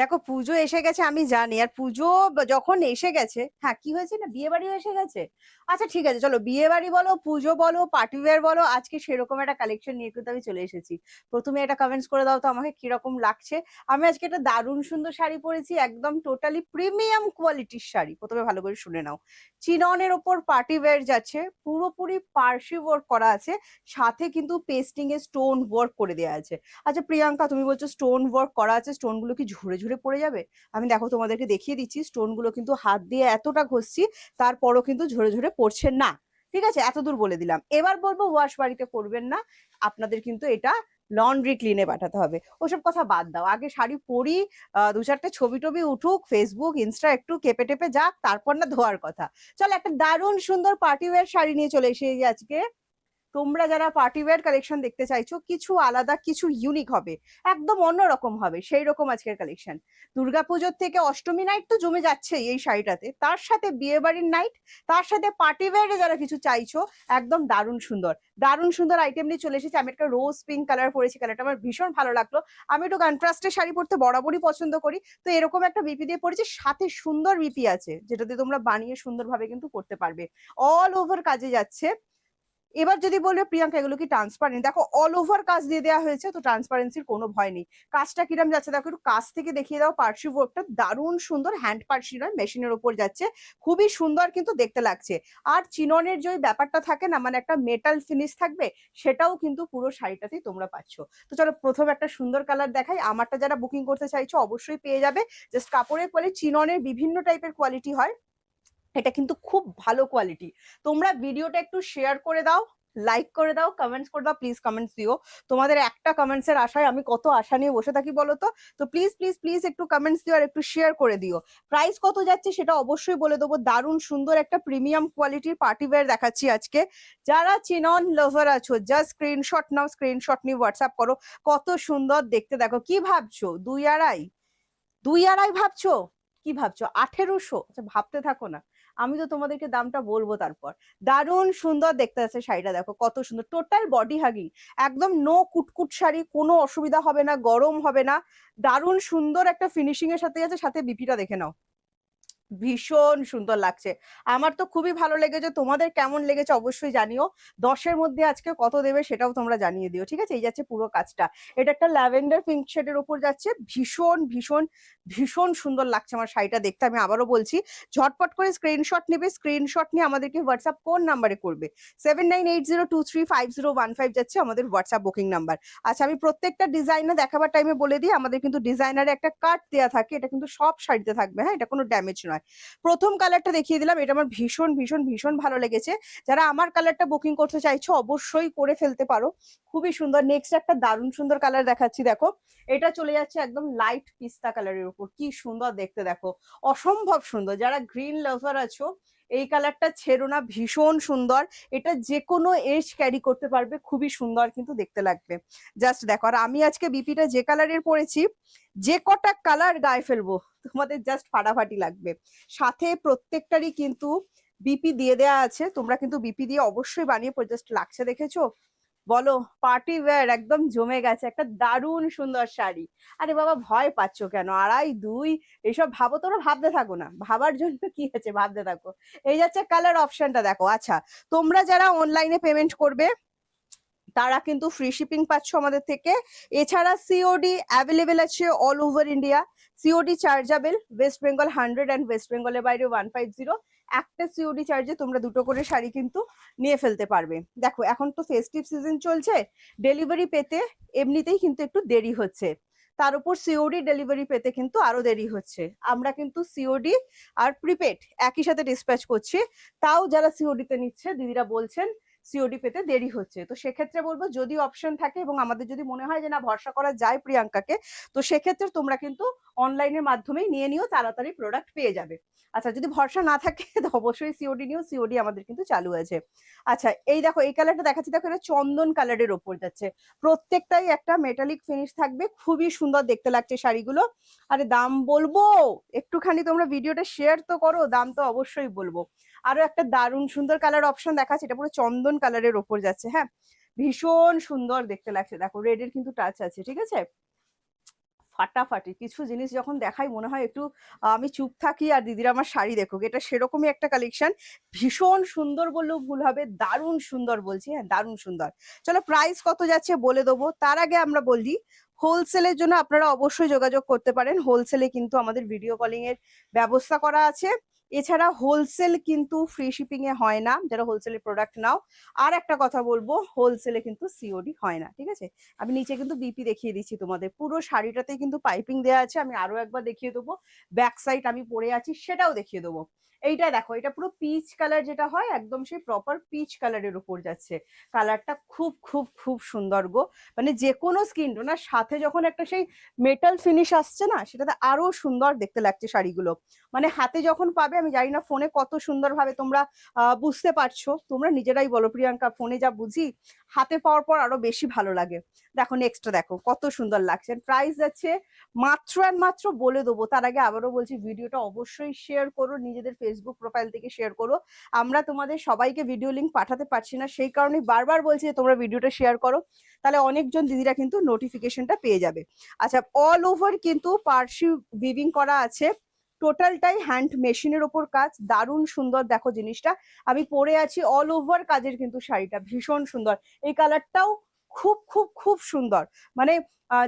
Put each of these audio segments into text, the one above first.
দেখো, পুজো এসে গেছে, আমি জানি। আর পুজো যখন এসে গেছে হ্যাঁ কি হয়েছে না? বিয়ে বাড়ি এসে গেছে? আচ্ছা ঠিক আছে, চলো বিয়ে বাড়ি বলো, পুজো বলো পার্টি ওয়্যার বলো, আজকে সেরকম একটা কালেকশন নিয়ে কিন্তু আমি চলে এসেছি। প্রথমে এটা কমেন্টস করে দাও তো আমাকে, কীরকম লাগছে? আমি আজকে একটা দারুণ সুন্দর শাড়ি পরেছি, একদম টোটালি প্রিমিয়াম কোয়ালিটির শাড়ি। প্রথমে ভালো করে শুনে নাও। চিননের ওপর পার্টি ওয়্যার যাচ্ছে, পুরোপুরি পার্সি ওয়ার্ক করা আছে, সাথে কিন্তু পেস্টিং এ স্টোন ওয়ার্ক করে দেওয়া আছে। আচ্ছা প্রিয়াঙ্কা, তুমি বলছো স্টোন ওয়ার্ক করা আছে স্টোনগুলো কি ঝরে ঝরে পড়ে যাবে? আমি দেখো তোমাদেরকে দেখিয়ে দিচ্ছি স্টোনগুলো কিন্তু হাত দিয়ে এতটা ঘষছি, তারপরও কিন্তু ঝরে ঝরে পড়ছে না। ঠিক আছে? এত দূর বলে দিলাম। এবার বলব ওয়াশ বাড়িতে করবেন না। আপনাদের কিন্তু এটা লন্ড্রি ক্লিনে পাঠাতে হবে। ওসব কথা বাদ দাও। আগে শাড়ি পরি দু চারটে ছবি টবি উঠুক ফেসবুক ইনস্টা একটু কেঁপে টেপে যাক, তারপর না ধোয়ার কথা। চল, একটা দারুণ সুন্দর পার্টি ওয়্যার শাড়ি নিয়ে চলে এসেছি আজকে। তোমরা যারা পার্টি ওয়্যার কালেকশন দেখতে চাইছো, কিছু আলাদা, কিছু ইউনিক হবে। একদম অন্যরকম হবে সেই রকম আজকের কালেকশন দুর্গাপুজোর থেকে অষ্টমী নাইট তো জমে যাচ্ছে এই শাড়িটাতে। তার সাথে বিয়ে বাড়ির নাইট তার সাথে পার্টি ওয়্যারে যারা কিছু চাইছো, একদম দারুণ সুন্দর। দারুণ সুন্দর আইটেম নিয়ে চলে এসেছি। আমি একটা রোজ পিঙ্ক কালার পরেছি কালারটা আমার ভীষণ ভালো লাগল। আমি একটু কন্ট্রাস্টের শাড়ি পরতে বরাবরই পছন্দ করি। তো এরকম একটা বিপি দিয়ে পরেছি, সাথে সুন্দর বিপি আছে, যেটা দিয়ে তোমরা বানিয়ে সুন্দরভাবে কিন্তু করতে পারবে। অল ওভার কাজে যাচ্ছে। এবার যদি বলবে প্রিয়াঙ্কা, এগুলো কি ট্রান্সপারেন্ট দেখো অল ওভার কাজ দিয়ে দেওয়া হয়েছে, তো ট্রান্সপারেন্সির কোনো ভয় নেই। কাজটা কিরম যাচ্ছে? দেখো, একটু কাজ থেকে দেখিয়ে দাও, পার্সি ওয়ার্কটা দারুণ সুন্দর হ্যান্ড পার্সি নয় মেশিনের ওপর যাচ্ছে। খুবই সুন্দর কিন্তু দেখতে লাগছে। আর চিননের যে ব্যাপারটা থাকে না মানে একটা মেটাল ফিনিশ থাকবে, সেটাও কিন্তু পুরো শাড়িটাতেই তোমরা পাচ্ছ। তো চলো, প্রথম একটা সুন্দর কালার দেখাই। আমারটা যারা বুকিং করতে চাইছো, অবশ্যই পেয়ে যাবে। জাস্ট কাপড়ের কোয়ালিটি চিননের বিভিন্ন টাইপের কোয়ালিটি হয়। এটা কিন্তু খুব ভালো কোয়ালিটি তোমরা ভিডিওটা একটু শেয়ার করে দাও লাইক করে দাও কমেন্টস করে দাও প্লিজ কমেন্টস দিও। তোমাদের একটা কমেন্টস এর আশায় আমি কত আশা নিয়ে বসে থাকি বলো তো তো প্লিজ প্লিজ প্লিজ একটু কমেন্টস দিও আর একটু শেয়ার করে দিও। প্রাইস কত যাচ্ছে সেটা অবশ্যই বলে দেবো। দারুণ সুন্দর একটা প্রিমিয়াম কোয়ালিটির পার্টি ওয়্যার দেখাচ্ছি আজকে। যারা চিনন লাভার আছো জাস্ট স্ক্রিনশট নাও স্ক্রিনশট নিয়ে হোয়াটসঅ্যাপ করো। কত সুন্দর দেখতে দেখো। কি ভাবছ? দুই আড়াই? দুই আড়াই ভাবছ? কি ভাবছ? আঠেরোশো? আচ্ছা ভাবতে থাকো না। আমি তো তোমাদেরকে দামটা বলব তারপর। দারুণ সুন্দর দেখতে আছে শাড়িটা, দেখো কত সুন্দর। টোটাল বডি হাগিং একদম নো কুটকুট শাড়ি, কোনো অসুবিধা হবে না, গরম হবে না। দারুণ সুন্দর একটা ফিনিশিং এর সাথে আছে, সাথে বিপিটা দেখে নাও। ভীষণ সুন্দর লাগছে। আমার তো খুবই ভালো লেগেছে। তোমাদের কেমন লেগেছে অবশ্যই জানিও। দশের মধ্যে আজকে কত দেবে সেটাও তোমরা জানিয়ে দিও, ঠিক আছে? এই যাচ্ছে পুরো কাজটা। এটা একটা ল্যাভেন্ডার পিঙ্ক শেডের উপর যাচ্ছে। ভীষণ ভীষণ ভীষণ সুন্দর লাগছে আমার শাড়িটা দেখতে। আমি আবারও বলছি, ঝটপট করে স্ক্রিনশট নেবে স্ক্রিনশট নিয়ে আমাদেরকে হোয়াটসঅ্যাপ কোন নাম্বারে করবে? Seven nine eight zero two three five zero one five যাচ্ছে আমাদের হোয়াটসঅ্যাপ বুকিং নাম্বার আচ্ছা আমি প্রত্যেকটা ডিজাইনে দেখাবার টাইমে বলে দিই, আমাদের কিন্তু ডিজাইনারে একটা কাট দেওয়া থাকে, এটা কিন্তু সব শাড়িতে থাকবে হ্যাঁ? এটা কোনো ড্যামেজ নয়। প্রথম কালারটা দেখিয়ে দিলাম, এটা আমার ভীষণ ভীষণ ভীষণ ভালো লেগেছে। যারা আমার কালারটা বুকিং করতে চাইছো, অবশ্যই করে ফেলতে পারো। খুবই সুন্দর নেক্সট একটা দারুণ সুন্দর কালার দেখাচ্ছি, দেখো। এটা চলে যাচ্ছে একদম লাইট পিস্তা কালারের উপর। কি সুন্দর দেখতে দেখো। অসম্ভব সুন্দর। যারা গ্রিন লাভার আছো, এই কালারটা ছেড়ো না, ভীষণ সুন্দর। এটা যে কোনো এজ ক্যারি করতে পারবে, খুবই সুন্দর কিন্তু দেখতে লাগবে। জাস্ট দেখো, আর আমি আজকে বিপিটা যে কালারের পরেছি, যে কটা কালার গায়ে ফেলব, তোমাদের জাস্ট ফাটাফাটি লাগবে। সাথে প্রত্যেকটারই কিন্তু বিপি দিয়ে দেয়া আছে। তোমরা কিন্তু বিপি দিয়ে অবশ্যই বানিয়ে জাস্ট লাগছে দেখেছ? বলো পার্টি ওয়্যার একদম জমে গেছে, একটা দারুণ সুন্দর শাড়ি। আরে বাবা, ভয় পাচ্ছ কেন? আড়াই, দুই, এসব ভাবো, তোমরা ভাবতে থাকো না। ভাবার জন্য কি আছে, ভাবতে থাকো। এই যাচ্ছে কালার অপশনটা দেখো। আচ্ছা তোমরা যারা অনলাইনে পেমেন্ট করবে, তারা কিন্তু ফ্রি শিপিং পাচ্ছ আমাদের থেকে। এছাড়া সিওডি অ্যাভেলেবেল আছে all over India COD chargeable West Bengal hundred and West বেঙ্গলের বাইরে ওয়ান ফাইভ জিরো একটা সিওডি চার্জে তোমরা দুটো করে শাড়ি কিন্তু নিয়ে ফেলতে পারবে। দেখো, এখন তো ফেস্টিভ সিজন চলছে ডেলিভারি পেতে এমনিতেই কিন্তু একটু দেরি হচ্ছে। তার উপর সিওডি ডেলিভারি পেতে কিন্তু আরও দেরি হচ্ছে। আমরা কিন্তু সিওডি আর প্রিপেড একই সাথে ডিসপ্যাচ করছি। তাও যারা সিওডিতে নিচ্ছে, দিদিরা বলছেন সিওডি পেতে দেরি হচ্ছে। তো সেক্ষেত্রে বলব যদি অপশন থাকে এবং আমাদের যদি মনে হয় যে না, ভরসা করা যায় প্রিয়াঙ্কাকে, তো সেক্ষেত্রে তোমরা কিন্তু অনলাইনের মাধ্যমেই নিয়ে নিও, তাড়াতাড়ি প্রোডাক্ট পেয়ে যাবে। আচ্ছা যদি ভরসা না থাকে, তো অবশ্যই সিওডি নিও সিওডি আমাদের কিন্তু চালু আছে। আচ্ছা এই দেখো, এই কালারটা দেখাচ্ছি, দেখো, এটা চন্দন কালারের ওপর যাচ্ছে। প্রত্যেকটাই একটা মেটালিক ফিনিশ থাকবে, খুবই সুন্দর দেখতে লাগছে শাড়িগুলো। আরে দাম বলব, একটুখানি তোমরা ভিডিওটা শেয়ার তো করো, দাম তো অবশ্যই বলব। আরও একটা দারুণ সুন্দর কালার অপশন দেখাচ্ছে, এটা পুরো চন্দন কালারের ওপর যাচ্ছে হ্যাঁ? ভীষণ সুন্দর দেখতে লাগছে, দেখো রেড এর কিন্তু টাচ আছে, ঠিক আছে? ফাটাফাটি, কিছু জিনিস যখন দেখাই মনে হয় একটু আমি চুপ থাকি আর দিদিরা আমার শাড়ি দেখুক, এটা সেরকমই একটা কালেকশন ভীষণ সুন্দর বললেও ভুল হবে, দারুণ সুন্দর বলছি হ্যাঁ দারুণ সুন্দর। চলো প্রাইস কত যাচ্ছে বলে দেবো, তার আগে আমরা বলি হোলসেলের জন্য আপনারা অবশ্যই যোগাযোগ করতে পারেন হোলসেলে কিন্তু আমাদের ভিডিও কলিং এর ব্যবস্থা করা আছে। এছাড়া হোলসেল কিন্তু ফ্রি শিপিং এ হয় না। যারা হোলসেলের প্রোডাক্ট নাও, আর একটা কথা বলব হোলসেলে কিন্তু সিওডি হয় না, ঠিক আছে? আমি নিচে কিন্তু বিপি দেখিয়ে দিচ্ছি তোমাদের। পুরো শাড়িটাতে কিন্তু পাইপিং দেওয়া আছে, আমি আরও একবার দেখিয়ে দেবো। ব্যাক সাইড আমি পরে আছি, সেটাও দেখিয়ে দেবো। এইটা দেখো, এটা পুরো পিচ কালার যেটা হয়, একদম সেই প্রপার পিচ কালারের উপর যাচ্ছে। কালারটা খুব খুব খুব সুন্দর গো। মানে যে কোনো স্কিন টোনার সাথে যখন একটা সেই মেটাল ফিনিশ আসছে না, সেটাতে আরও সুন্দর দেখতে লাগছে শাড়িগুলো। মানে হাতে যখন পাবে, আমি জানি না ফোনে কত সুন্দরভাবে তোমরা বুঝতে পারছ। তোমরা নিজেরাই বলো, প্রিয়াঙ্কা, ফোনে যা বুঝি, হাতে পাওয়ার পর আরও বেশি ভালো লাগে। দেখো নেক্সটটা দেখো, কত সুন্দর লাগছে। প্রাইস যাচ্ছে মাত্র অ্যান্ড মাত্র বলে দেবো। তার আগে আবারও বলছি, ভিডিওটা অবশ্যই শেয়ার করো, নিজেদের ফেসবুক প্রোফাইল থেকে শেয়ার করো। আমরা তোমাদের সবাইকে ভিডিও লিঙ্ক পাঠাতে পারছি না, সেই কারণে বারবার বলছি যে, তোমরা ভিডিওটা শেয়ার করো। তাহলে অনেকজন দিদিরা কিন্তু নোটিফিকেশনটা পেয়ে যাবে। আচ্ছা অল ওভার কিন্তু পার্সি উইভিং করা আছে। টোটালটাই হ্যান্ড মেশিনের ওপর কাজ। দারুণ সুন্দর, দেখো জিনিসটা। আমি পরে আছি অল ওভার কাজের কিন্তু শাড়িটা, ভীষণ সুন্দর। এই কালারটাও খুব খুব খুব সুন্দর। মানে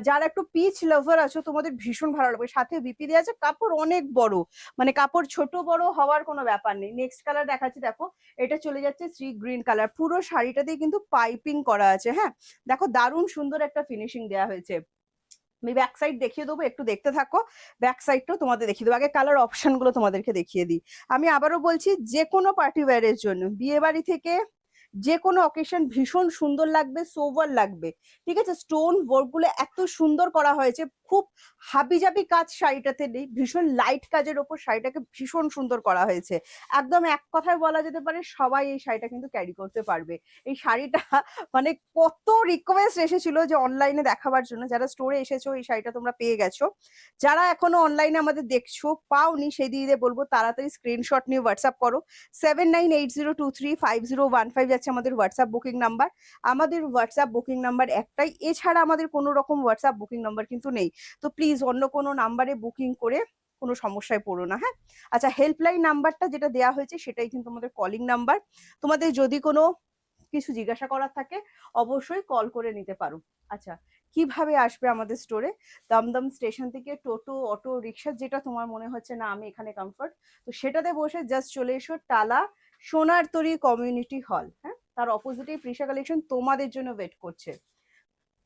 যারা একটু পিচ লাভার আছো, তোমাদের ভীষণ ভালো লাগবে। সাথে বিপি দেওয়া আছে, কাপড় অনেক বড়। মানে কাপড় ছোট, বড় হওয়ার কোনো ব্যাপার নেই। নেক্সট কালার দেখাচ্ছি, দেখো। এটা চলে যাচ্ছে শ্রী গ্রিন কালার পুরো শাড়িটাতেই কিন্তু পাইপিং করা আছে হ্যাঁ? দেখো, দারুণ সুন্দর একটা ফিনিশিং দেওয়া হয়েছে। আমি ব্যাক সাইড দেখিয়ে দেবো, একটু দেখতে থাকো। ব্যাক সাইডটাও তোমাদের দেখিয়ে দেবো। আগে কালার অপশনগুলো তোমাদেরকে দেখিয়ে দিই। আমি আবারও বলছি যে কোনো পার্টি ওয়্যারের জন্য, বিয়ে বাড়ি থেকে যে কোনো অকেশন ভীষণ সুন্দর লাগবে সোভার লাগবে। ঠিক আছে? স্টোন ওয়ার্কগুলো এত সুন্দর করা হয়েছে। খুব হাবিজাবি কাজ শাড়িটাতে নেই, ভীষণ লাইট কাজের ওপর শাড়িটাকে ভীষণ সুন্দর করা হয়েছে। একদম এক কথায় বলা যেতে পারে, সবাই এই শাড়িটা কিন্তু ক্যারি করতে পারবে। এই শাড়িটা মানে কত রিকোয়েস্ট এসেছিল যে অনলাইনে দেখাবার জন্য। যারা স্টোরে এসেছ, এই শাড়িটা তোমরা পেয়ে গেছো। যারা এখনও অনলাইনে আমাদের দেখছ, পাওনি সেই দিদিদের বলব, তাড়াতাড়ি স্ক্রিনশট নিয়ে হোয়াটসঅ্যাপ করো। Seven nine eight zero two three five zero one five যাচ্ছে আমাদের হোয়াটসঅ্যাপ বুকিং নাম্বার আমাদের হোয়াটসঅ্যাপ বুকিং নাম্বার একটাই, এছাড়া আমাদের কোনো রকম হোয়াটসঅ্যাপ বুকিং নাম্বার কিন্তু নেই। তো প্লিজ অন্য কোনো নাম্বারে বুকিং করে কোনো সমস্যায় পড়ো না হ্যাঁ? আচ্ছা হেল্পলাইন নাম্বারটা যেটা দেওয়া হয়েছে সেটাই কিন্তু আমাদের কলিং নাম্বার তোমাদের যদি কোনো কিছু জিজ্ঞাসা করার থাকে, অবশ্যই কল করে নিতে পারো। আচ্ছা কীভাবে আসবে আমাদের স্টোরে দমদম স্টেশন থেকে টোটো, অটো রিক্সা যেটা তোমার মনে হচ্ছে না, আমি এখানে কমফর্ট তো সেটাতে বসে জাস্ট চলে এসো, টালা সোনার তরী কমিউনিটি হল হ্যাঁ? তার অপোজিটে প্রিশা কালেকশন তোমাদের জন্য ওয়েট করছে।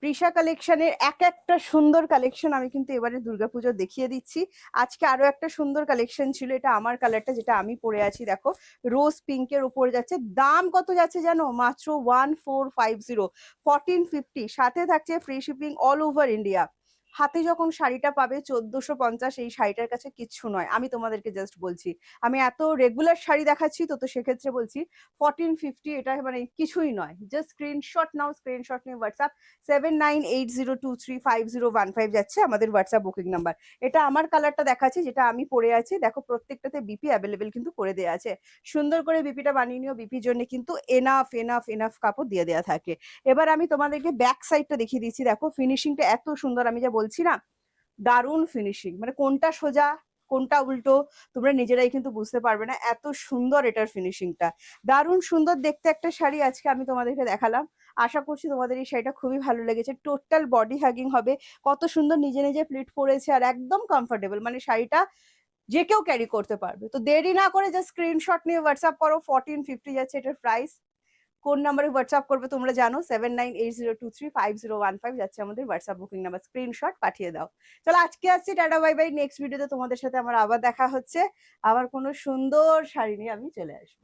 প্রিশা কালেকশনের এক একটা সুন্দর কালেকশন আমি কিন্তু এবারে দুর্গাপুজো দেখিয়ে দিচ্ছি। আজকে আরও একটা সুন্দর কালেকশন ছিল, এটা আমার কালারটা যেটা আমি পরে আছি, দেখো। রোজ পিঙ্কের উপর যাচ্ছে। দাম কত যাচ্ছে জানো? মাত্র one four five zero fourteen fifty সাথে থাকছে free shipping all over India হাতে যখন শাড়িটা পাবে চোদ্দশো পঞ্চাশ এই শাড়িটার কাছে কিচ্ছু নয়। আমি তোমাদেরকে জাস্ট বলছি। আমি এত রেগুলার শাড়ি দেখাচ্ছি, তো তো সেক্ষেত্রে বলছি ফোরটিন ফিফটি এটা মানে কিছুই নয়। জাস্ট স্ক্রিনশট নাও স্ক্রিনশট নিয়ে WhatsApp seven nine eight zero two three five zero one five যাচ্ছে আমাদের হোয়াটসঅ্যাপ বুকিং নাম্বার এটা আমার কালারটা দেখাচ্ছি, যেটা আমি পরে আছি। দেখো প্রত্যেকটাতে বিপি অ্যাভেলেবেল কিন্তু করে দেওয়া আছে। সুন্দর করে বিপিটা বানিয়ে নিও বিপির জন্য কিন্তু এনাফ এনাফ এনাফ কাপড় দিয়ে দেওয়া থাকে। এবার আমি তোমাদেরকে ব্যাক সাইডটা দেখিয়ে দিচ্ছি। দেখো ফিনিশিংটা এত সুন্দর, আমি যা বলছি না? দারুণ ফিনিশিং মানে কোনটা সোজা, কোনটা উল্টো, তোমরা নিজেরাই কিন্তু বুঝতে পারবে না। এত সুন্দর এটার ফিনিশিংটা দারুণ সুন্দর দেখতে একটা শাড়ি আজকে আমি তোমাদেরকে দেখালাম। আশা করছি তোমাদের এই শাড়িটা খুবই ভালো লেগেছে। টোটাল বডি হ্যাগিং হবে। কত সুন্দর নিজে নিজে প্লিট পরেছে আর একদম কমফোর্টেবল মানে শাড়িটা যে কেউ ক্যারি করতে পারবে। তো দেরি না করে জাস্ট স্ক্রিনশট নিয়ে হোয়াটসঅ্যাপ করো। ফোরটিন ফিফটি যাচ্ছে এটার প্রাইস কোন নাম্বারে হোয়াটসঅ্যাপ করবে, তোমরা জানো seven nine eight zero two three five zero one five যাচ্ছে আমাদের হোয়াটসঅ্যাপ বুকিং নাম্বার স্ক্রিনশট পাঠিয়ে দাও। চলো আজকে আসছি, টাটা বাই বাই নেক্সট ভিডিওতে তোমাদের সাথে আমার আবার দেখা হচ্ছে। আবার কোনো সুন্দর শাড়ি নিয়ে আমি চলে আসব।